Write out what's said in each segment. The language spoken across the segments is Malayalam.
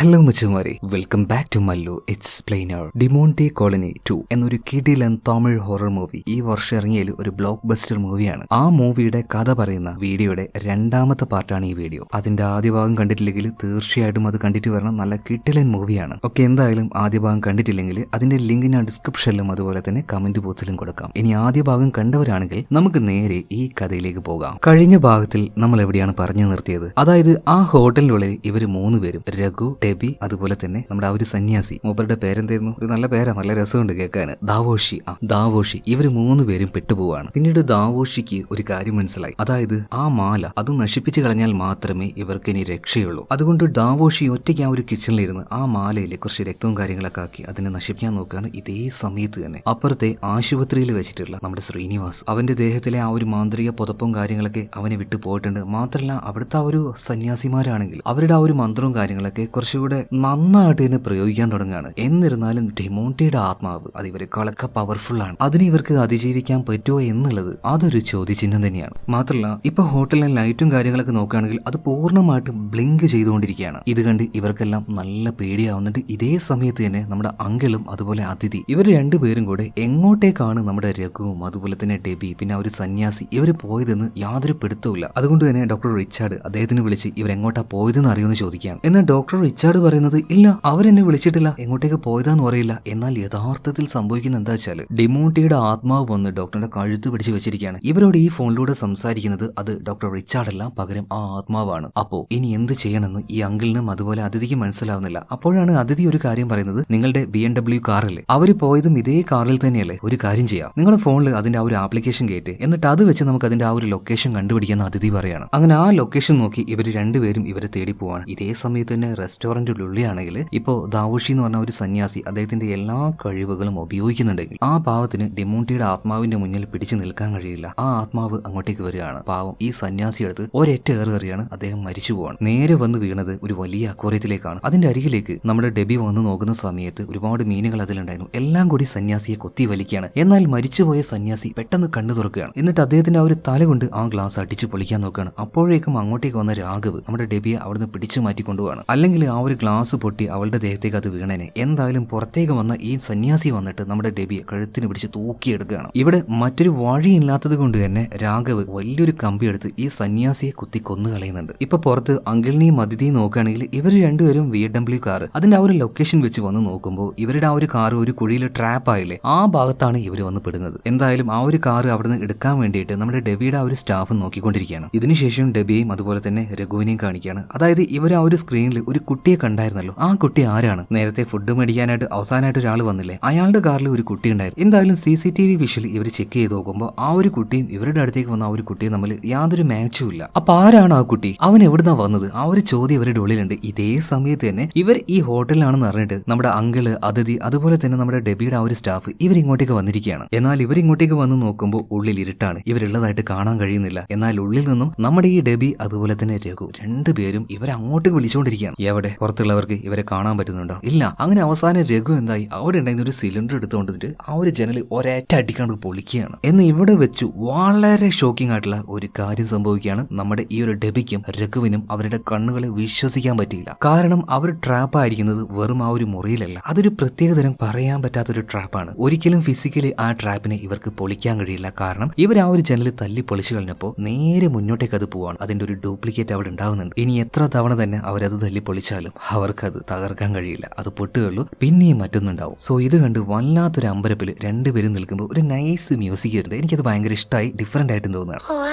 Hello മച്ചുമാരി welcome back to Mallu it's പ്ലെയിനർ Demonte Colony two എന്നൊരു കിഡിലൻ തമിഴ് ഹൊറർ മൂവി ഈ വർഷം ഇറങ്ങിയ ഒരു ബ്ലോക്ക് ബസ്റ്റർ മൂവിയാണ് ആ മൂവിയുടെ കഥ പറയുന്ന വീഡിയോയുടെ രണ്ടാമത്തെ പാർട്ടാണ് ഈ വീഡിയോ. അതിന്റെ ആദ്യ ഭാഗം കണ്ടിട്ടില്ലെങ്കിൽ തീർച്ചയായിട്ടും അത് കണ്ടിട്ട് വരണം. നല്ല കിഡിലൻ മൂവിയാണ് ഓക്കെ എന്തായാലും ആദ്യ ഭാഗം കണ്ടിട്ടില്ലെങ്കിൽ അതിന്റെ ലിങ്ക് ഞാൻ ഡിസ്ക്രിപ്ഷനിലും അതുപോലെ തന്നെ കമന്റ് ബോക്സിലും കൊടുക്കാം. ഇനി ആദ്യ ഭാഗം കണ്ടവരാണെങ്കിൽ നമുക്ക് നേരെ ഈ കഥയിലേക്ക് പോകാം. കഴിഞ്ഞ ഭാഗത്തിൽ നമ്മൾ എവിടെയാണ് പറഞ്ഞു നിർത്തിയത്? അതായത് ആ ഹോട്ടലിനുള്ളിൽ ഇവർ മൂന്ന് പേരും രഘു ഡെബി അതുപോലെ തന്നെ നമ്മുടെ ആ ഒരു സന്യാസി. മൂപ്പരുടെ പേരെന്തായിരുന്നു? ഒരു നല്ല പേരാ നല്ല രസമുണ്ട് കേൾക്കാൻ ദാവോഷി. ആ ദാവോഷി. ഇവർ മൂന്ന് പേരും പെട്ടുപോവാണ്. പിന്നീട് ദാവോഷിക്ക് ഒരു കാര്യം മനസ്സിലായി. അതായത് ആ മാല അത് നശിപ്പിച്ചു കളഞ്ഞാൽ മാത്രമേ ഇവർക്ക് ഇനി രക്ഷയുള്ളൂ. അതുകൊണ്ട് ദാവോഷി ഒറ്റയ്ക്ക് ആ ഒരു കിച്ചണിലിരുന്ന് ആ മാലയിൽ കുറച്ച് രക്തവും കാര്യങ്ങളൊക്കെ ആക്കി അതിനെ നശിപ്പിക്കാൻ നോക്കുകയാണ് ഇതേ സമയത്ത് തന്നെ. അപ്പുറത്തെ ആശുപത്രിയിൽ വെച്ചിട്ടുള്ള നമ്മുടെ ശ്രീനിവാസ് അവന്റെ ദേഹത്തിലെ ആ ഒരു മാന്ത്രിക പുതപ്പും കാര്യങ്ങളൊക്കെ അവനെ വിട്ടു പോയിട്ടുണ്ട് മാത്രമല്ല അവിടുത്തെ ആ ഒരു സന്യാസിമാരാണെങ്കിൽ അവരുടെ ആ ഒരു മന്ത്രവും കാര്യങ്ങളൊക്കെ കുറച്ചുകൂടെ നന്നായിട്ട് തന്നെ പ്രയോഗിക്കാൻ തുടങ്ങുകയാണ്. എന്നിരുന്നാലും ഡെമോണ്ടിയുടെ ആത്മാവ് അത് ഇവരെക്കാളൊക്കെ പവർഫുൾ ആണ്. അതിന് ഇവർക്ക് അതിജീവിക്കാൻ പറ്റുമോ എന്നുള്ളത് അതൊരു ചോദ്യചിഹ്നം തന്നെയാണ്. മാത്രമല്ല ഇപ്പൊ ഹോട്ടലിലെ ലൈറ്റും കാര്യങ്ങളൊക്കെ നോക്കുകയാണെങ്കിൽ അത് പൂർണമായിട്ടും ബ്ലിങ്ക് ചെയ്തുകൊണ്ടിരിക്കുകയാണ്. ഇത് കണ്ട് ഇവർക്കെല്ലാം നല്ല പേടിയാവുന്നുണ്ട്. ഇതേ സമയത്ത് തന്നെ നമ്മുടെ അങ്കിളും അതുപോലെ അതിഥി ഇവർ രണ്ടുപേരും കൂടെ എങ്ങോട്ടേക്കാണ് നമ്മുടെ രഘുവും അതുപോലെ തന്നെ ഡെബി പിന്നെ ഒരു സന്യാസി ഇവർ പോയതെന്ന് യാതൊരു പിടുത്തവുമില്ല. അതുകൊണ്ട് തന്നെ ഡോക്ടർ റിച്ചാർഡ് അദ്ദേഹത്തിന് വിളിച്ച് ഇവരെങ്ങോട്ടാ പോയതെന്ന് അറിയുമെന്ന് ചോദിക്കുകയാണ്. എന്നാൽ ഡോക്ടർ റിച്ചാർഡ് പറയുന്നത് ഇല്ല അവരെന്നെ വിളിച്ചിട്ടില്ല. എങ്ങോട്ടേക്ക് പോയതാന്ന് അറിയില്ല. എന്നാൽ യഥാർത്ഥത്തിൽ സംഭവിക്കുന്ന എന്താ വെച്ചാൽ ഡിമോണ്ടിയുടെ ആത്മാവ് വന്ന് ഡോക്ടറുടെ കഴുത്ത് പിടിച്ചു വെച്ചിരിക്കുകയാണ്. ഇവരോട് ഈ ഫോണിലൂടെ സംസാരിക്കുന്നത് അത് ഡോക്ടർ റിച്ചാർഡ് അല്ല പകരം ആ ആത്മാവാണ്. അപ്പോ ഇനി എന്ത് ചെയ്യണമെന്ന് ഈ അങ്കിളിനും അതുപോലെ അതിഥിക്ക് മനസ്സിലാവുന്നില്ല. അപ്പോഴാണ് അതിഥി ഒരു കാര്യം പറയുന്നത് നിങ്ങളുടെ ബി എം ഡബ്ല്യു കാറല്ലേ? അവർ പോയതും ഇതേ കാറിൽ തന്നെയല്ലേ? ഒരു കാര്യം ചെയ്യാം. നിങ്ങളുടെ ഫോണിൽ അതിന്റെ ആ ഒരു ആപ്ലിക്കേഷൻ കയറ്റി എന്നിട്ട് അത് വെച്ച് നമുക്ക് അതിന്റെ ആ ഒരു ലൊക്കേഷൻ കണ്ടുപിടിക്കാൻ അതിഥി പറയാണ്. അങ്ങനെ ആ ലൊക്കേഷൻ നോക്കി ഇവർ രണ്ടുപേരും ഇവരെ തേടി പോവാണ്. ഇതേ സമയത്ത് തന്നെ റെസ്റ്റോറന്റിനുള്ളിലാണെങ്കിൽ ഇപ്പോൾ ദാവുഷി എന്ന് പറഞ്ഞ ഒരു സന്യാസി അദ്ദേഹത്തിന്റെ എല്ലാ കഴിവുകളും ഉപയോഗിക്കുന്നുണ്ടെങ്കിൽ ആ പാവത്തിന് ഡിമോണ്ടിയുടെ ആത്മാവിന്റെ മുന്നിൽ പിടിച്ചു നിൽക്കാൻ കഴിയില്ല. ആ ആത്മാവ് അങ്ങോട്ടേക്ക് വരികയാണ്. പാവം ഈ സന്യാസി എടുത്ത് ഒരൊറ്റ ഏറെറിയാണ് അദ്ദേഹം മരിച്ചു പോവാണ്. നേരെ വന്ന് വീണത് ഒരു വലിയ അക്വറിയത്തിലേക്കാണ്. അതിന്റെ അരികിലേക്ക് നമ്മുടെ ഡെബി വന്ന് നോക്കുന്ന സമയത്ത് ഒരുപാട് മീനുകൾ അതിലുണ്ടായിരുന്നു. എല്ലാം കൂടി സന്യാസിയെ കൊത്തി വലിക്കുകയാണ്. എന്നാൽ മരിച്ചുപോയ സന്യാസി പെട്ടെന്ന് കണ്ണു തുറക്കുകയാണ്. എന്നിട്ട് അദ്ദേഹത്തിന്റെ ആ ഒരു തല കൊണ്ട് ആ ഗ്ലാസ് അടിച്ച് പൊളിക്കാൻ നോക്കുകയാണ്. അപ്പോഴേക്കും അങ്ങോട്ടേക്ക് വന്ന രാഘവ് നമ്മുടെ ഡെബിയെ അവിടുന്ന് പിടിച്ചു മാറ്റി കൊണ്ടുപോവാണ് അല്ലെങ്കിൽ ആ ഒരു ഗ്ലാസ് പൊട്ടി അവളുടെ ദേഹത്തേക്ക് അത് വീണേനെ. എന്തായാലും പുറത്തേക്ക് വന്ന ഈ സന്യാസി വന്നിട്ട് നമ്മുടെ ഡെബിയെ കഴുത്തിന് പിടിച്ച് തൂക്കിയെടുക്കുകയാണ്. ഇവിടെ മറ്റൊരു വഴിയില്ലാത്തത് കൊണ്ട് തന്നെ രാഘവ് വലിയൊരു കമ്പി എടുത്ത് ഈ സന്യാസിയെ കുത്തി കൊന്നു കളയുന്നുണ്ട്. ഇപ്പൊ പുറത്ത് അങ്കിളിനെയും അതിഥിയും നോക്കുകയാണെങ്കിൽ ഇവർ രണ്ടുപേരും വി ഡബ്ല്യു കാർ. അതിന്റെ ആ ഒരു ലൊക്കേഷൻ വെച്ച് വന്ന് നോക്കുമ്പോൾ ഇവരുടെ ആ ഒരു കാർ ഒരു കുഴിയിൽ ട്രാപ്പ് ആയില്ലേ? ആ ഭാഗത്താണ് ഇവർ വന്ന് പെടുന്നത്. എന്തായാലും ആ ഒരു കാർ അവിടുന്ന് എടുക്കാൻ വേണ്ടിയിട്ട് നമ്മുടെ ഡെബിയുടെ ആ ഒരു സ്റ്റാഫ് നോക്കിക്കൊണ്ടിരിക്കുകയാണ്. ഇതിനുശേഷം ഡെബിയെയും അതുപോലെ തന്നെ രഘുവിനെയും കാണിക്കുകയാണ്. അതായത് ഇവർ ആ ഒരു സ്ക്രീനിൽ ഒരു കുട്ടിയെ കണ്ടായിരുന്നല്ലോ ആ കുട്ടി ആരാണ്? നേരത്തെ ഫുഡ് മേടിക്കാനായിട്ട് അവസാനമായിട്ട് ഒരാൾ വന്നില്ലേ? അയാളുടെ കാറിൽ ഒരു കുട്ടി ഉണ്ടായിരുന്നു. എന്തായാലും സി സി ടി വി വിഷയിൽ ഇവർ ചെക്ക് ചെയ്ത് നോക്കുമ്പോൾ ആ ഒരു കുട്ടിയും ഇവരുടെ അടുത്തേക്ക് വന്ന ആ ഒരു കുട്ടിയും തമ്മിൽ യാതൊരു മാച്ചും ഇല്ല. അപ്പൊ ആരാണ് ആ കുട്ടി? അവൻ എവിടുന്നാ വന്നത്? ആ ഒരു ചോദ്യം ഇവരുടെ ഉള്ളിലുണ്ട്. ഇതേ സമയത്ത് തന്നെ ഇവർ ഈ ഹോട്ടലിലാണെന്ന് അറിഞ്ഞിട്ട് നമ്മുടെ അങ്കിൾ അതിഥി അതുപോലെ തന്നെ നമ്മുടെ ഡെബിയുടെ ആ ഒരു സ്റ്റാഫ് ഇവർ ഇങ്ങോട്ടേക്ക് വന്നിരിക്കുകയാണ്. എന്നാൽ ഇവർ ഇങ്ങോട്ടേക്ക് വന്ന് നോക്കുമ്പോൾ ഉള്ളിൽ ഇരുട്ടാണ്. ഇവരുള്ളതായിട്ട് കാണാൻ കഴിയുന്നില്ല. എന്നാൽ ഉള്ളിൽ നിന്നും നമ്മുടെ ഈ ഡെബി അതുപോലെ തന്നെ രഘു രണ്ടുപേരും ഇവരെ അങ്ങോട്ട് വിളിച്ചുകൊണ്ടിരിക്കുകയാണ് എവിടെ? പുറത്തുള്ളവർക്ക് ഇവരെ കാണാൻ പറ്റുന്നുണ്ടോ? ഇല്ല. അങ്ങനെ അവസാനം രഘു എന്തായി? അവിടെ ഉണ്ടായിരുന്ന ഒരു സിലിണ്ടർ എടുത്തുകൊണ്ടിട്ട് ആ ഒരു ജനൽ ഒരേറ്റ അടിക്കാണ്ട് പൊളിക്കുകയാണ്. എന്ന് ഇവിടെ വെച്ചു വളരെ ഷോക്കിംഗ് ആയിട്ടുള്ള ഒരു കാര്യം സംഭവിക്കുകയാണ് നമ്മുടെ ഈ ഒരു ഡെബിക്കും രഘുവിനും അവരുടെ കണ്ണുകളെ വിശ്വസിക്കാൻ പറ്റിയില്ല. കാരണം അവർ ട്രാപ്പ് ആയിരിക്കുന്നത് വെറും ആ ഒരു മുറിയിലല്ല. അതൊരു പ്രത്യേകതരം പറയാൻ പറ്റാത്ത ഒരു ട്രാപ്പാണ് ഒരിക്കലും ഫിസിക്കലി ആ ട്രാപ്പിനെ ഇവർക്ക് പൊളിക്കാൻ കഴിയില്ല. കാരണം ഇവർ ആ ഒരു ജനൽ തല്ലി പൊളിച്ചു കഴിഞ്ഞപ്പോൾ നേരെ മുന്നോട്ടേക്ക് അത് പോവാണ്. അതിന്റെ ഒരു ഡ്യൂപ്ലിക്കേറ്റ് അവിടെ ഉണ്ടാവുന്നുണ്ട്. ഇനി എത്ര തവണ തന്നെ അവരത് തല്ലി പൊളിച്ചാലും അവർക്കത് തകർക്കാൻ കഴിയില്ല. അത് പൊട്ടുകയുള്ളൂ. പിന്നെയും മറ്റൊന്നുണ്ടാവും. സോ ഇത് കണ്ട് വല്ലാത്തൊരു അമ്പരപ്പിൽ രണ്ടുപേരും നിൽക്കുമ്പോൾ ഒരു നൈസ് മ്യൂസിക് ഉണ്ട് എനിക്കത് ഭയങ്കര ഇഷ്ടമായി ഡിഫറെന്റ് ആയിട്ടും തോന്നുകയാണ്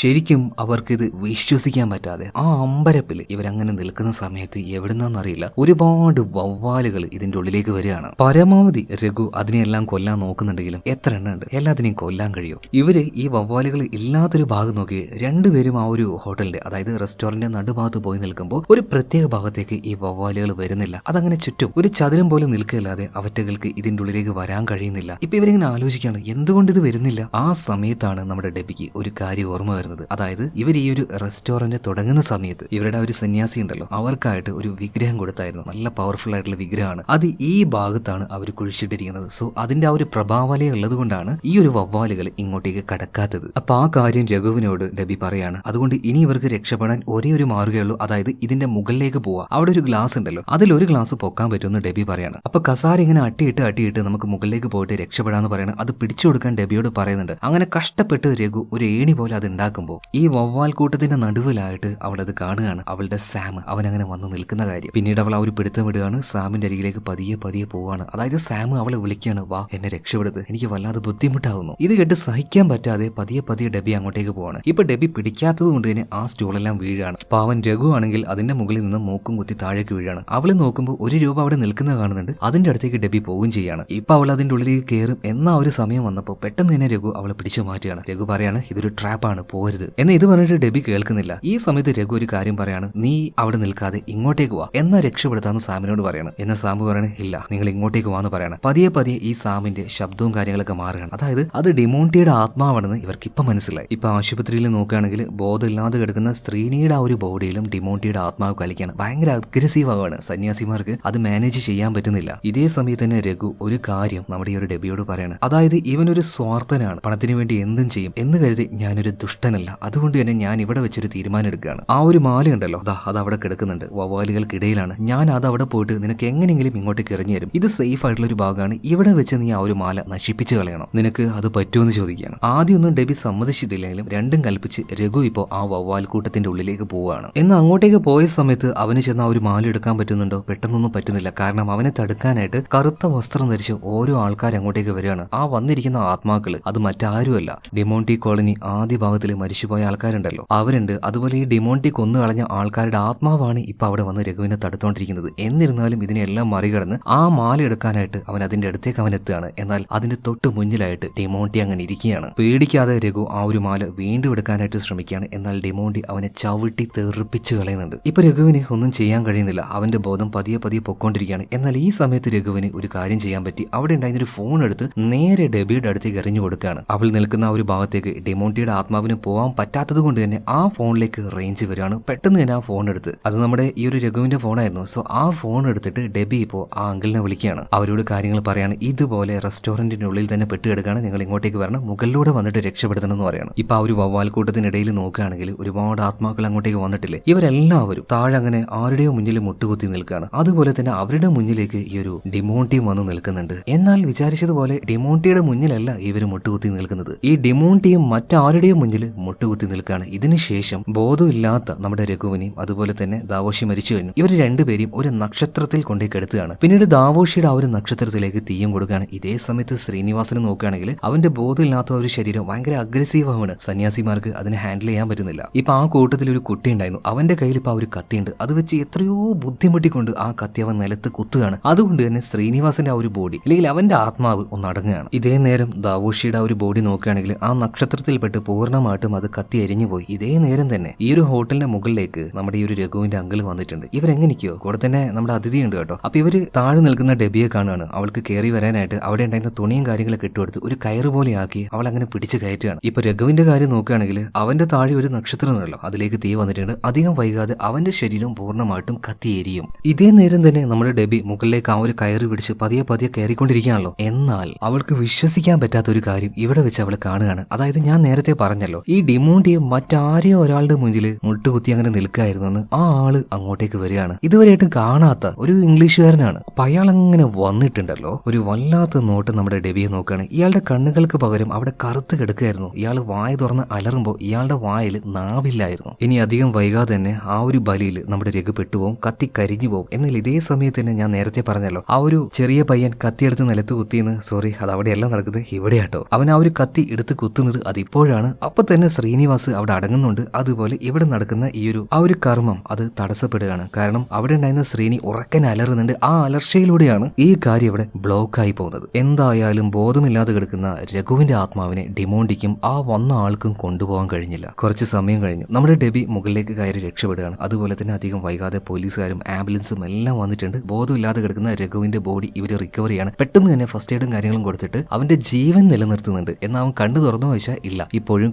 ശരിക്കും അവർക്കിത് വിശ്വസിക്കാൻ പറ്റാതെ ആ അമ്പരപ്പിൽ ഇവരങ്ങനെ നിൽക്കുന്ന സമയത്ത് എവിടുന്നാന്നറിയില്ല. ഒരുപാട് വവ്വാലുകൾ ഇതിന്റെ ഉള്ളിലേക്ക് വരികയാണ്. പരമാവധി രഘു അതിനെല്ലാം കൊല്ലാൻ നോക്കുന്നുണ്ടെങ്കിലും എത്ര എണ്ണം ഉണ്ട്? എല്ലാത്തിനെയും കൊല്ലാൻ കഴിയും? ഇവർ ഈ വവ്വാലുകൾ ഇല്ലാത്തൊരു ഭാഗം നോക്കി രണ്ടുപേരും ആ ഒരു ഹോട്ടലിന്റെ അതായത് റെസ്റ്റോറന്റിന്റെ നടുഭാഗത്ത് പോയി നിൽക്കുമ്പോൾ ഒരു പ്രത്യേക ഭാഗത്തേക്ക് ഈ വവ്വാലുകൾ വരുന്നില്ല. അതങ്ങനെ ചുറ്റും ഒരു ചതുരം പോലെ നിൽക്കുകയല്ലാതെ അവറ്റകൾക്ക് ഇതിന്റെ ഉള്ളിലേക്ക് വരാൻ കഴിയുന്നില്ല. ഇപ്പൊ ഇവരിങ്ങനെ ആലോചിക്കുകയാണ് എന്തുകൊണ്ട് ഇത് വരുന്നില്ല? ആ സമയത്താണ് നമ്മുടെ ഡെബിക്ക് ഒരു കാര്യം ഓർമ്മ വരുന്നത്. വരുന്നത് അതായത് ഇവർ ഈ ഒരു റെസ്റ്റോറന്റ് തുടങ്ങുന്ന സമയത്ത് ഇവരുടെ ഒരു സന്യാസി ഉണ്ടല്ലോ അവർക്കായിട്ട് ഒരു വിഗ്രഹം കൊടുത്തായിരുന്നു. നല്ല പവർഫുൾ ആയിട്ടുള്ള വിഗ്രഹമാണ്. അത് ഈ ഭാഗത്താണ് അവർ കുഴിച്ചിട്ടിരിക്കുന്നത്. സോ അതിന്റെ ആ ഒരു പ്രഭാവലയ ഉള്ളത് കൊണ്ടാണ് ഈ ഒരു വവ്വാലുകൾ ഇങ്ങോട്ടേക്ക് കടക്കാത്തത്. അപ്പൊ ആ കാര്യം രഘുവിനോട് ഡബി പറയാണ് അതുകൊണ്ട് ഇനി ഇവർക്ക് രക്ഷപ്പെടാൻ ഒരേ ഒരു മാർഗമുള്ളൂ അതായത് ഇതിന്റെ മുകളിലേക്ക് പോവാ. അവിടെ ഒരു ഗ്ലാസ് ഉണ്ടല്ലോ അതിൽ ഒരു ഗ്ലാസ് പൊക്കാൻ പറ്റുമെന്ന് ഡബി പറയാണ്. അപ്പൊ കസാര ഇങ്ങനെ അട്ടിയിട്ട് അട്ടിയിട്ട് നമുക്ക് മുകളിലേക്ക് പോയിട്ട് രക്ഷപ്പെടാന്ന് പറയണം. അത് പിടിച്ചു കൊടുക്കാൻ ഡബിയോട് പറയുന്നുണ്ട്. അങ്ങനെ കഷ്ടപ്പെട്ട് രഘു ഒരു ഏണി പോലെ അത് ഉണ്ടാക്കുമ്പോൾ ഈ വവ്വാൽ കൂട്ടത്തിന്റെ നടുവിലായിട്ട് അവളത് കാണുകയാണ് അവളുടെ സാം. അവൻ അങ്ങനെ വന്ന് നിൽക്കുന്ന കാര്യം. പിന്നീട് അവൾ ആ ഒരു പിടുത്തം വിടുകയാണ്. സാമിന്റെ അരികിലേക്ക് പതിയെ പതിയെ പോവാണ് അതായത് സാം അവളെ വിളിക്കുകയാണ് വാ എന്നെ രക്ഷപ്പെടുത്ത്. എനിക്ക് വല്ലാതെ ബുദ്ധിമുട്ടാവുന്നു. ഇത് കേട്ട് സഹിക്കാൻ പറ്റാതെ പതിയെ പതിയെ ഡബി അങ്ങോട്ടേക്ക് പോവാണ്. ഇപ്പൊ ഡബി പിടിക്കാത്തത് കൊണ്ട് തന്നെ ആ സ്റ്റൂളെല്ലാം വീഴാണ്. പാവൻ രഘു ആണെങ്കിൽ അതിന്റെ മുകളിൽ നിന്ന് മൂക്കും കുത്തി താഴേക്ക് വീഴാണ്. അവൾ നോക്കുമ്പോൾ ഒരു രൂപ അവിടെ നിൽക്കുന്ന കാണുന്നുണ്ട്. അതിന്റെ അടുത്തേക്ക് ഡബി പോവുകയും ചെയ്യാണ്. ഇപ്പൊ അവൾ അതിന്റെ ഉള്ളിലേക്ക് കയറും. എന്ന ഒരു സമയം വന്നപ്പോൾ പെട്ടെന്ന് തന്നെ രഘു അവളെ പിടിച്ചു മാറ്റുകയാണ്. രഘു പറയാണ് ഇതൊരു ട്രാപ്പാണ് പോരുത് എന്ന് ഇത് പറഞ്ഞിട്ട് ഡെബി കേൾക്കുന്നില്ല. ഈ സമയത്ത് രഘു ഒരു കാര്യം പറയാണ്. നീ അവിടെ നിൽക്കാതെ ഇങ്ങോട്ടേക്ക് വാ. എന്നാ രക്ഷപ്പെടുത്താന്ന് സാമിനോട് പറയണം. എന്ന സാമു പറയണ ഇല്ല നിങ്ങൾ ഇങ്ങോട്ടേക്ക് വാന്ന് പറയണം. പതിയെ പതിയെ ഈ സാമിന്റെ ശബ്ദവും കാര്യങ്ങളൊക്കെ മാറുകയാണ്. അതായത് അത് ഡിമോണ്ടിയുടെ ആത്മാവാണെന്ന് ഇവർക്ക് ഇപ്പൊ മനസ്സിലായി. ഇപ്പൊ ആശുപത്രിയിൽ നോക്കുകയാണെങ്കിൽ ബോധമില്ലാതെ കിടക്കുന്ന സ്ത്രീനിയുടെ ആ ഒരു ബോഡിയിലും ഡിമോണ്ടിയുടെ ആത്മാവ് കളിക്കുകയാണ് ഭയങ്കര അഗ്രസീവ് ആവാണ് സന്യാസിമാർക്ക് അത് മാനേജ് ചെയ്യാൻ പറ്റുന്നില്ല. ഇതേ സമയത്ത് തന്നെ രഘു ഒരു കാര്യം നമ്മുടെ ഈ ഒരു ഡെബിയോട് പറയാണ്. അതായത് ഇവനൊരു സ്വാർത്ഥനാണ്. പണത്തിന് വേണ്ടി എന്തും ചെയ്യും. എന്ന് കരുതി ഞാനൊരു ദുഷ്ടനല്ല. അതുകൊണ്ട് തന്നെ ഞാൻ ഇവിടെ വെച്ചൊരു തീരുമാനം എടുക്കുകയാണ്. ആ ഒരു മാല ഉണ്ടല്ലോ ദാ അത് അവിടെ കിടക്കുന്നുണ്ട്. വവ്വാലുകൾക്കിടയിലാണ്. ഞാൻ അത് അവിടെ പോയിട്ട് നിനക്ക് എങ്ങനെയെങ്കിലും ഇങ്ങോട്ടേക്ക് എറിഞ്ഞു തരും. ഇത് സേഫ് ആയിട്ടുള്ള ഒരു ഭാഗമാണ്. ഇവിടെ വെച്ച് നീ ആ ഒരു മാല നശിപ്പിച്ച് കളയണം. നിനക്ക് അത് പറ്റുമെന്ന് ചോദിക്കുകയാണ്. ആദ്യം ഒന്നും ഡെബി സമ്മതിച്ചിട്ടില്ലെങ്കിലും രണ്ടും കൽപ്പിച്ച് രഘു ഇപ്പോൾ ആ വവ്വാൽ കൂട്ടത്തിന്റെ ഉള്ളിലേക്ക് പോവുകയാണ്. എന്നാൽ അങ്ങോട്ടേക്ക് പോയ സമയത്ത് അവന് ചെന്ന് ആ ഒരു മാല എടുക്കാൻ പറ്റുന്നുണ്ടോ? പെട്ടെന്നൊന്നും പറ്റുന്നില്ല. കാരണം അവനെ തടുക്കാനായിട്ട് കറുത്ത വസ്ത്രം ധരിച്ച് ഓരോ ആൾക്കാർ അങ്ങോട്ടേക്ക് വരികയാണ്. ആ വന്നിരിക്കുന്ന ആത്മാക്കൾ അത് മറ്റാരുമല്ല. ഡിമോണ്ടി കോളനി ആദ്യ ഭാഗത്തിൽ മരിച്ചുപോയ ആൾക്കാരുണ്ടല്ലോ. അവരുണ്ട്. അതുപോലെ ഈ ഡിമോണ്ടി കൊന്നു കളഞ്ഞ ആൾക്കാരുടെ ആത്മാവാണ് ഇപ്പൊ അവിടെ വന്ന് രഘുവിനെ തടുത്തോണ്ടിരിക്കുന്നത്. എന്നിരുന്നാലും ഇതിനെല്ലാം മറികടന്ന് ആ മാല എടുക്കാനായിട്ട് അവൻ അതിന്റെ അടുത്തേക്ക് അവൻ എത്തുകയാണ്. എന്നാൽ അതിന്റെ തൊട്ട് മുന്നിലായിട്ട് ഡിമോണ്ടി അങ്ങനെ ഇരിക്കുകയാണ്. പേടിക്കാതെ രഘു ആ ഒരു മാല വീണ്ടും എടുക്കാനായിട്ട് ശ്രമിക്കുകയാണ്. എന്നാൽ ഡിമോണ്ടി അവനെ ചവിട്ടി തെറിപ്പിച്ചു കളയുന്നുണ്ട്. ഇപ്പൊ രഘുവിന് ഒന്നും ചെയ്യാൻ കഴിയുന്നില്ല. അവന്റെ ബോധം പതിയെ പതിയെ പൊക്കോണ്ടിരിക്കുകയാണ്. എന്നാൽ ഈ സമയത്ത് രഘുവിന് ഒരു കാര്യം ചെയ്യാൻ പറ്റി. അവിടെ ഉണ്ടായിരുന്ന ഒരു ഫോൺ എടുത്ത് നേരെ ഡെബിയുടെ അടുത്തേക്ക് എറിഞ്ഞു കൊടുക്കുകയാണ്. അവൾ നിൽക്കുന്ന ആ ഒരു ഭാഗത്തേക്ക് ഡിമോണ്ടിയുടെ ആത്മാവിന് പോകാൻ പറ്റാത്തത് കൊണ്ട് തന്നെ ആ ഫോണിലേക്ക് റേഞ്ച് വരികയാണ്. പെട്ടെന്ന് തന്നെ ആ ഫോൺ എടുത്ത്. അത് നമ്മുടെ ഈ ഒരു രഘുവിന്റെ ഫോണായിരുന്നു സോ ആ ഫോൺ എടുത്തിട്ട് ഡെബി ഇപ്പോൾ ആ അങ്കിളിനെ വിളിക്കുകയാണ്. അവരോട് കാര്യങ്ങൾ പറയാണ്. ഇതുപോലെ റെസ്റ്റോറന്റിനുള്ളിൽ തന്നെ പെട്ടുകിടക്കുകയാണ് നിങ്ങൾ ഇങ്ങോട്ടേക്ക് വരണം. മുകളിലൂടെ വന്നിട്ട് രക്ഷപ്പെടുത്തണം എന്ന് പറയണം. ഇപ്പൊ ആ ഒരു വവ്വാൽക്കൂട്ടത്തിനിടയിൽ നോക്കുകയാണെങ്കിൽ ഒരുപാട് ആത്മാക്കൾ അങ്ങോട്ടേക്ക് വന്നിട്ടില്ലേ? ഇവരെല്ലാവരും താഴെ അങ്ങനെ ആരുടെയോ മുന്നിൽ മുട്ടുകുത്തി നിൽക്കുകയാണ്. അതുപോലെ തന്നെ അവരുടെ മുന്നിലേക്ക് ഈ ഒരു ഡിമോണ്ടിയും വന്ന് നിൽക്കുന്നുണ്ട്. എന്നാൽ വിചാരിച്ചതുപോലെ ഡിമോണ്ടിയുടെ മുന്നിലല്ല ഇവർ മുട്ടുകുത്തി നിൽക്കുന്നത്. ഈ ഡിമോണ്ടിയും മറ്റാരുടെയും മുന്നിൽ മുട്ടുകുത്തി നിൽക്കുകയാണ്. ഇതിനുശേഷം ബോധമില്ലാത്ത നമ്മുടെ രഘുവിനെയും അതുപോലെ തന്നെ ദാവോഷി മരിച്ചു കഴിഞ്ഞു. ഇവർ രണ്ടുപേരെയും ഒരു നക്ഷത്രത്തിൽ കൊണ്ടേ കെടുത്തുകയാണ്. പിന്നീട് ദാവോഷിയുടെ ആ ഒരു നക്ഷത്രത്തിലേക്ക് തീയും കൊടുക്കുകയാണ്. ഇതേ സമയത്ത് ശ്രീനിവാസനെ നോക്കുകയാണെങ്കിൽ അവന്റെ ബോധമില്ലാത്ത ഒരു ശരീരം ഭയങ്കര അഗ്രസീവ് ആണ്. സന്യാസിമാർക്ക് അതിനെ ഹാൻഡിൽ ചെയ്യാൻ പറ്റുന്നില്ല. ഇപ്പൊ ആ കൂട്ടത്തിൽ ഒരു കുട്ടി ഉണ്ടായിരുന്നു. അവന്റെ കയ്യിൽ ഇപ്പൊ ഒരു കത്തിയുണ്ട്. അത് വെച്ച് എത്രയോ ബുദ്ധിമുട്ടിക്കൊണ്ട് ആ കത്തി അവൻ നിലത്ത് കുത്തുകയാണ്. അതുകൊണ്ട് തന്നെ ശ്രീനിവാസന്റെ ആ ഒരു ബോഡി അല്ലെങ്കിൽ അവന്റെ ആത്മാവ് ഒന്ന് അടങ്ങുകയാണ്. ഇതേ നേരം ദാവോഷിയുടെ ആ ഒരു ബോഡി നോക്കുകയാണെങ്കിൽ ആ നക്ഷത്രത്തിൽപ്പെട്ട് പൂർണമായിട്ടും അത് കത്തി എരിഞ്ഞുപോയി ഇതേ നേരം തന്നെ ഈ ഒരു ഹോട്ടലിന്റെ മുകളിലേക്ക് നമ്മുടെ ഈ ഒരു രഘുവിന്റെ അങ്കിൾ വന്നിട്ടുണ്ട്. ഇവരെങ്ങനെയൊക്കെയോ? കൂടെ തന്നെ നമ്മുടെ അതിഥി ഉണ്ട് കേട്ടോ. അപ്പൊ ഇവർ താഴെ നിൽക്കുന്ന ഡെബിയെ കാണുകയാണ് അവൾക്ക് കയറി വരാനായിട്ട് അവിടെ ഉണ്ടായിരുന്ന തുണിയും കാര്യങ്ങളൊക്കെ ഇട്ടുകൊടുത്ത് ഒരു കയറ് പോലെ ആക്കി അവൾ അങ്ങനെ പിടിച്ച് കയറ്റുകയാണ്. ഇപ്പൊ രഘുവിന്റെ കാര്യം നോക്കുകയാണെങ്കിൽ അവന്റെ താഴെ ഒരു നക്ഷത്രം ഉണ്ടല്ലോ. അതിലേക്ക് തീ വന്നിട്ടുണ്ട്. അധികം വൈകാതെ അവന്റെ ശരീരം പൂർണമായിട്ടും കത്തിയേരിയും ഇതേ നേരം തന്നെ നമ്മുടെ ഡെബി മുകളിലേക്ക് ആ ഒരു കയറി പിടിച്ച് പതിയെ പതിയെ കയറിക്കൊണ്ടിരിക്കുകയാണല്ലോ. എന്നാൽ അവൾക്ക് വിശ്വസിക്കാൻ പറ്റാത്ത ഒരു കാര്യം ഇവിടെ വെച്ച് അവൾ കാണുകയാണ്. അതായത് ഞാൻ നേരത്തെ പറഞ്ഞല്ലോ ഈ ഡിമോണ്ടിയെ മറ്റാരെയോ ഒരാളുടെ മുന്നിൽ മുട്ടുകുത്തി അങ്ങനെ നിൽക്കായിരുന്നെന്ന് ആ ആൾ അങ്ങോട്ടേക്ക് വരികയാണ്. ഇതുവരെയായിട്ടും കാണാത്ത ഒരു ഇംഗ്ലീഷുകാരനാണ്. അപ്പൊ അയാൾ അങ്ങനെ വന്നിട്ടുണ്ടല്ലോ. ഒരു വല്ലാത്ത നോട്ട് നമ്മുടെ ഡെബിയെ നോക്കുകയാണ്. ഇയാളുടെ കണ്ണുകൾക്ക് പകരം അവിടെ കറുത്ത് കിടക്കുകയായിരുന്നു. ഇയാൾ വായ തുറന്ന് അലറുമ്പോൾ ഇയാളുടെ വായിൽ നാവില്ലായിരുന്നു. ഇനി അധികം വൈകാതെ തന്നെ ആ ഒരു ബലിയിൽ നമ്മുടെ രഘു പെട്ടുപോകും കത്തി കരിഞ്ഞു പോകും എന്നാൽ ഇതേ സമയത്ത് തന്നെ ഞാൻ നേരത്തെ പറഞ്ഞല്ലോ ആ ഒരു ചെറിയ പയ്യൻ കത്തിയെടുത്ത് നിലത്ത് കുത്തിയെന്ന്. സോറി അത് അവിടെയല്ല നടക്കുന്നത് ഇവിടെയാട്ടോ. അവൻ ആ ഒരു കത്തി എടുത്ത് കുത്തുന്നത് അതിപ്പോഴാണ്. അപ്പൊ തന്നെ ശ്രീനിവാസ് അവിടെ അടങ്ങുന്നുണ്ട്. അതുപോലെ ഇവിടെ നടക്കുന്ന ഈ ഒരു ആ ഒരു കർമ്മം അത് തടസ്സപ്പെടുകയാണ്. കാരണം അവിടെ ഉണ്ടായിരുന്ന ശ്രീനി ഉറക്കൻ അലറുന്നുണ്ട്. ആ അലർച്ചയിലൂടെയാണ് ഈ കാര്യം ഇവിടെ ബ്ലോക്ക് ആയി പോകുന്നത്. എന്തായാലും ബോധമില്ലാതെ കിടക്കുന്ന രഘുവിന്റെ ആത്മാവിനെ ഡിമോണ്ടിക്കും ആ വന്ന ആൾക്കും കൊണ്ടുപോകാൻ കഴിഞ്ഞില്ല. കുറച്ച് സമയം കഴിഞ്ഞു. നമ്മുടെ ഡെബി മുകളിലേക്ക് കയറി രക്ഷപ്പെടുകയാണ്. അതുപോലെ തന്നെ അധികം വൈകാതെ പോലീസുകാരും ആംബുലൻസും എല്ലാം വന്നിട്ടുണ്ട്. ബോധമില്ലാതെ കിടക്കുന്ന രഘുവിന്റെ ബോഡി ഇവർ റിക്കവർ ചെയ്യാണ്. പെട്ടെന്ന് തന്നെ ഫസ്റ്റ് എയ്ഡും കാര്യങ്ങളും കൊടുത്തിട്ട് അവന്റെ ജീവൻ നിലനിർത്തുന്നുണ്ട്. എന്നാൽ അവൻ കണ്ടു തുറന്നു വെച്ചാൽ ഇല്ല. ഇപ്പോഴും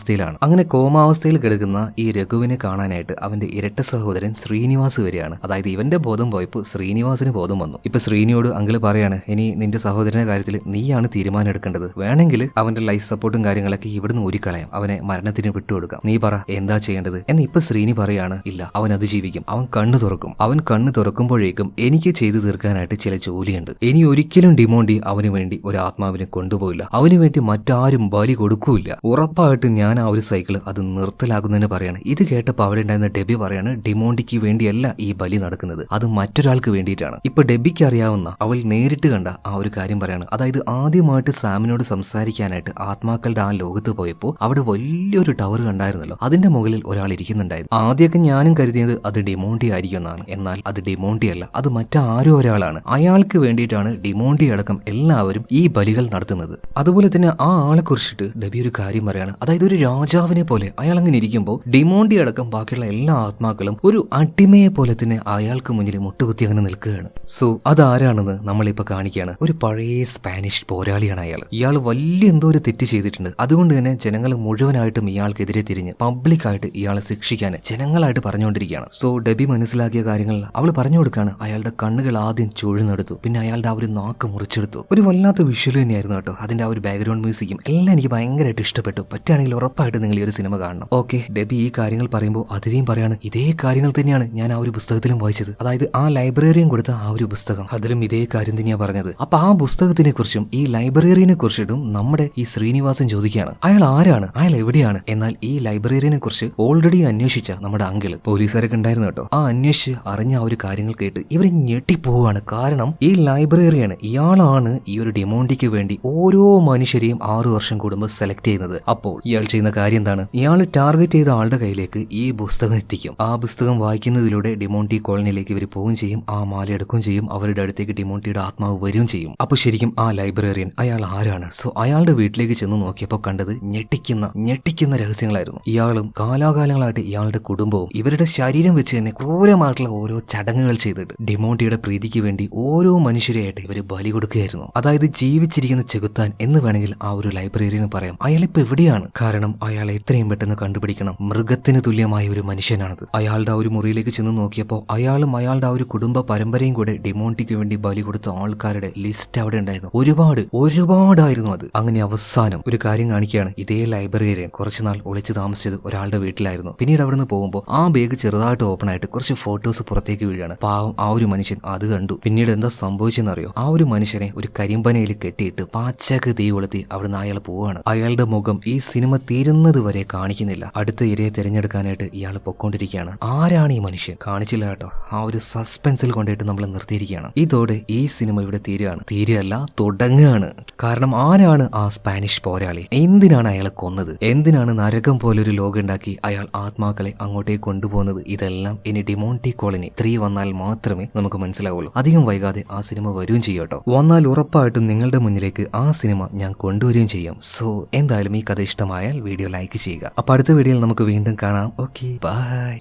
കോമാവസ്ഥയിലാണ് അങ്ങനെ കോമാവസ്ഥയിൽ കിടക്കുന്ന ഈ രഘുവിനെ കാണാനായിട്ട് അവന്റെ ഇരട്ട സഹോദരൻ ശ്രീനിവാസ് വരികയാണ്. അതായത് ഇവന്റെ ബോധം പോയപ്പോൾ ശ്രീനിവാസിന് ബോധം വന്നു. ഇപ്പൊ ശ്രീനിയോട് അങ്കിൾ പറയാണ് ഇനി നിന്റെ സഹോദരന്റെ കാര്യത്തിൽ നീയാണ് തീരുമാനം എടുക്കേണ്ടത് വേണമെങ്കിൽ അവന്റെ ലൈഫ് സപ്പോർട്ടും കാര്യങ്ങളൊക്കെ ഇവിടുന്ന് ഊരിക്കളയാം. അവനെ മരണത്തിന് വിട്ടുകൊടുക്കാം. നീ പറ എന്താ ചെയ്യേണ്ടത്? എന്ന് ഇപ്പൊ ശ്രീനി പറയാണ് ഇല്ല അവൻ അത് ജീവിക്കും. അവൻ കണ്ണു തുറക്കും. അവൻ കണ്ണു തുറക്കുമ്പോഴേക്കും എനിക്ക് ചെയ്തു തീർക്കാനായിട്ട് ചില ജോലിയുണ്ട്. ഇനി ഒരിക്കലും ഡിമോണ്ടി അവന് വേണ്ടി ഒരു ആത്മാവിനെ കൊണ്ടുപോയില്ല അവന് വേണ്ടി മറ്റാരും ബലി കൊടുക്കൂല ഉറപ്പായിട്ടും ഞാൻ ആ ഒരു സൈക്കിൾ അത് നിർത്തലാകുന്നതിന് പറയാണ്. ഇത് കേട്ടപ്പോൾ അവിടെ ഉണ്ടായിരുന്ന ഡെബി പറയാണ് ഡിമോണ്ടിക്ക് വേണ്ടിയല്ല ഈ ബലി നടക്കുന്നത്. അത് മറ്റൊരാൾക്ക് വേണ്ടിയിട്ടാണ്. ഇപ്പൊ ഡെബിക്ക് അറിയാവുന്ന അവൾ നേരിട്ട് കണ്ട ആ ഒരു കാര്യം പറയാണ്. അതായത് ആദ്യമായിട്ട് സാമിനോട് സംസാരിക്കാനായിട്ട് ആത്മാക്കളുടെ ആ ലോകത്ത് പോയപ്പോൾ അവിടെ വലിയൊരു ടവർ കണ്ടായിരുന്നല്ലോ. അതിന്റെ മുകളിൽ ഒരാൾ ഇരിക്കുന്നുണ്ടായിരുന്നു. ആദ്യമൊക്കെ ഞാനും കരുതിയത് അത് ഡിമോണ്ടി ആയിരിക്കും എന്നാണ് എന്നാൽ അത് ഡിമോണ്ടി അല്ല അത് മറ്റാരോ ഒരാളാണ്. അയാൾക്ക് വേണ്ടിയിട്ടാണ് ഡിമോണ്ടി അടക്കം എല്ലാവരും ഈ ബലികൾ നടത്തുന്നത്. അതുപോലെ തന്നെ ആ ആളെ കുറിച്ചിട്ട് ഡബി ഒരു കാര്യം പറയാണ്. അതായത് ഒരു രാജാവിനെ പോലെ അയാൾ അങ്ങനെ ഇരിക്കുമ്പോൾ ഡിമോണ്ടി അടക്കം ബാക്കിയുള്ള എല്ലാ ആത്മാക്കളും ഒരു അടിമയെ പോലെ തന്നെ അയാൾക്ക് മുന്നിൽ മുട്ടുകുത്തി അങ്ങനെ നിൽക്കുകയാണ്. സോ അതാരാണെന്ന് നമ്മളിപ്പോ കാണിക്കുകയാണ്. ഒരു പഴയ സ്പാനിഷ് പോരാളിയാണ് അയാൾ. ഇയാൾ വലിയ എന്തോ ഒരു തെറ്റ് ചെയ്തിട്ടുണ്ട്. അതുകൊണ്ട് തന്നെ ജനങ്ങൾ മുഴുവനായിട്ടും ഇയാൾക്കെതിരെ തിരിഞ്ഞ് പബ്ലിക്കായിട്ട് ഇയാളെ ശിക്ഷിക്കാൻ ജനങ്ങളായിട്ട് പറഞ്ഞുകൊണ്ടിരിക്കുകയാണ്. സോ ഡബി മനസ്സിലാക്കിയ കാര്യങ്ങൾ അവൾ പറഞ്ഞു കൊടുക്കാണ് അയാളുടെ കണ്ണുകൾ ആദ്യം ചുഴന്നെടുത്തു പിന്നെ അയാളുടെ ആ ഒരു നാക്ക് മുറിച്ചെടുത്തു. ഒരു വല്ലാത്ത വിഷ്വൽ തന്നെയായിരുന്നു കേട്ടോ. അതിന്റെ ആ ഒരു ബാക്ക്ഗ്രൗണ്ട് മ്യൂസിക്കും എല്ലാം എനിക്ക് ഭയങ്കരമായിട്ട് ഇഷ്ടപ്പെട്ടു. പറ്റുകയാണെങ്കിൽ ഉറപ്പായിട്ട് നിങ്ങൾ ഈ ഒരു സിനിമ കാണണം. ഓക്കെ ഡെബി ഈ കാര്യങ്ങൾ പറയുമ്പോൾ അതിരെയും പറയാണ് ഇതേ കാര്യങ്ങൾ തന്നെയാണ് ഞാൻ ആ ഒരു പുസ്തകത്തിലും വായിച്ചത്. അതായത് ആ ലൈബ്രറിയും കൊടുത്ത ആ ഒരു പുസ്തകം. അതിലും ഇതേ കാര്യം തന്നെയാണ് പറഞ്ഞത്. അപ്പൊ ആ പുസ്തകത്തിനെ കുറിച്ചും ഈ ലൈബ്രറിനെ കുറിച്ചിട്ടും നമ്മുടെ ഈ ശ്രീനിവാസൻ ചോദിക്കുകയാണ് അയാൾ ആരാണ്? അയാൾ എവിടെയാണ്? എന്നാൽ ഈ ലൈബ്രറിനെ കുറിച്ച് ഓൾറെഡി അന്വേഷിച്ച നമ്മുടെ അങ്കിൾ പോലീസുകാരൊക്കെ ഉണ്ടായിരുന്നു കേട്ടോ. ആ അന്വേഷിച്ച് അറിഞ്ഞ ആ ഒരു കാര്യങ്ങൾ കേട്ട് ഇവർ ഞെട്ടിപ്പോവാണ്. കാരണം ഈ ലൈബ്രറിയാണ് ഇയാളാണ് ഈ ഒരു ഡിമോണ്ടിക്ക് വേണ്ടി ഓരോ മനുഷ്യരെയും ആറു വർഷം കൂടുമ്പോൾ സെലക്ട് ചെയ്യുന്നത്. അപ്പോൾ ഇയാൾ ചെയ്യുന്ന കാര്യം എന്താണ്? ഇയാൾ ടാർഗറ്റ് ചെയ്ത ആളുടെ കയ്യിലേക്ക് ഈ പുസ്തകം എത്തിക്കും. ആ പുസ്തകം വായിക്കുന്നതിലൂടെ ഡിമോണ്ടി കോളനിയിലേക്ക് ഇവർ പോവുകയും ചെയ്യും. ആ മാല എടുക്കുകയും ചെയ്യും. അവരുടെ അടുത്തേക്ക് ഡിമോണ്ടിയുടെ ആത്മാവ് വരികയും ചെയ്യും. അപ്പൊ ശരിക്കും ആ ലൈബ്രറിയൻ അയാൾ ആരാണ്? സോ അയാളുടെ വീട്ടിലേക്ക് ചെന്ന് നോക്കിയപ്പോൾ കണ്ടത് ഞെട്ടിക്കുന്ന ഞെട്ടിക്കുന്ന രഹസ്യങ്ങളായിരുന്നു. ഇയാളും കാലാകാലങ്ങളായിട്ട് ഇയാളുടെ കുടുംബവും ഇവരുടെ ശരീരം വെച്ച് തന്നെ ക്രൂരമായിട്ടുള്ള ഓരോ ചടങ്ങുകൾ ചെയ്തിട്ട് ഡിമോണ്ടിയുടെ പ്രീതിക്ക് വേണ്ടി ഓരോ മനുഷ്യരെയായിട്ട് ഇവർ ബലി കൊടുക്കുകയായിരുന്നു. അതായത് ജീവിച്ചിരിക്കുന്ന ചെകുത്താൻ എന്ന് വേണമെങ്കിൽ ആ ഒരു ലൈബ്രറിയന് പറയാം. അയാളിപ്പോ എവിടെയാണ്? കാരണം അയാൾ എത്രയും പെട്ടെന്ന് കണ്ടുപിടിക്കണം. മൃഗത്തിന് തുല്യമായ ഒരു മനുഷ്യനാണത്. അയാളുടെ ആ ഒരു മുറിയിലേക്ക് ചെന്ന് നോക്കിയപ്പോൾ അയാളും അയാളുടെ ആ ഒരു കുടുംബ പരമ്പരയും കൂടെ ഡിമോണ്ടിക്ക് വേണ്ടി ബലി കൊടുത്ത ആൾക്കാരുടെ ലിസ്റ്റ് അവിടെ ഉണ്ടായിരുന്നു. ഒരുപാട് ഒരുപാടായിരുന്നു അത്. അങ്ങനെ അവസാനം ഒരു കാര്യം കാണിക്കുകയാണ്. ഇതേ ലൈബ്രറിയൻ കുറച്ചുനാൾ ഒളിച്ചു താമസിച്ചത് ഒരാളുടെ വീട്ടിലായിരുന്നു. പിന്നീട് അവിടെ നിന്ന് പോകുമ്പോൾ ആ ബാഗ് ചെറുതായിട്ട് ഓപ്പൺ ആയിട്ട് കുറച്ച് ഫോട്ടോസ് പുറത്തേക്ക് വീഴാണ് പാവം ആ ഒരു മനുഷ്യൻ അത് കണ്ടു. പിന്നീട് എന്താ സംഭവിച്ചെന്നറിയോ ആ ഒരു മനുഷ്യനെ ഒരു കരിമ്പനയിൽ കെട്ടിയിട്ട് പാച്ചക്ക് തീ കൊളുത്തി അവിടുന്ന് അയാൾ പോവാണ് അയാളുടെ മുഖം ഈ സിനിമ തീരുന്നത് വരെ കാണിക്കുന്നില്ല. അടുത്ത ഇരയെ തിരഞ്ഞെടുക്കാനായിട്ട് ഇയാൾ പൊക്കോണ്ടിരിക്കുകയാണ് ആരാണ് ഈ മനുഷ്യൻ? കാണിച്ചില്ല കേട്ടോ. ആ ഒരു സസ്പെൻസിൽ കൊണ്ടിട്ട് നമ്മൾ നിർത്തിയിരിക്കുകയാണ്. ഇതോടെ ഈ സിനിമ ഇവിടെ തീരുകയാണ്. തീരുകയല്ല തുടങ്ങുകയാണ്. കാരണം ആരാണ് ആ സ്പാനിഷ് പോരാളി? എന്തിനാണ് അയാളെ കൊന്നത്? എന്തിനാണ് നരകം പോലൊരു ലോകം ഉണ്ടാക്കി അയാൾ ആത്മാക്കളെ അങ്ങോട്ടേക്ക് കൊണ്ടുപോകുന്നത്? ഇതെല്ലാം ഇനി ഡിമോണ്ടി കോളനി ത്രീ വന്നാൽ മാത്രമേ നമുക്ക് മനസ്സിലാവുള്ളൂ. അധികം വൈകാതെ ആ സിനിമ വരികയും ചെയ്യും കേട്ടോ. വന്നാൽ ഉറപ്പായിട്ടും നിങ്ങളുടെ മുന്നിലേക്ക് ആ സിനിമ ഞാൻ കൊണ്ടുവരികയും ചെയ്യും. സോ എന്തായാലും ഈ കഥ ഇഷ്ടമായാൽ വീഡിയോ ലൈക്ക് ചെയ്യുക. അപ്പോൾ അടുത്ത വീഡിയോയിൽ നമുക്ക് വീണ്ടും കാണാം. Okay bye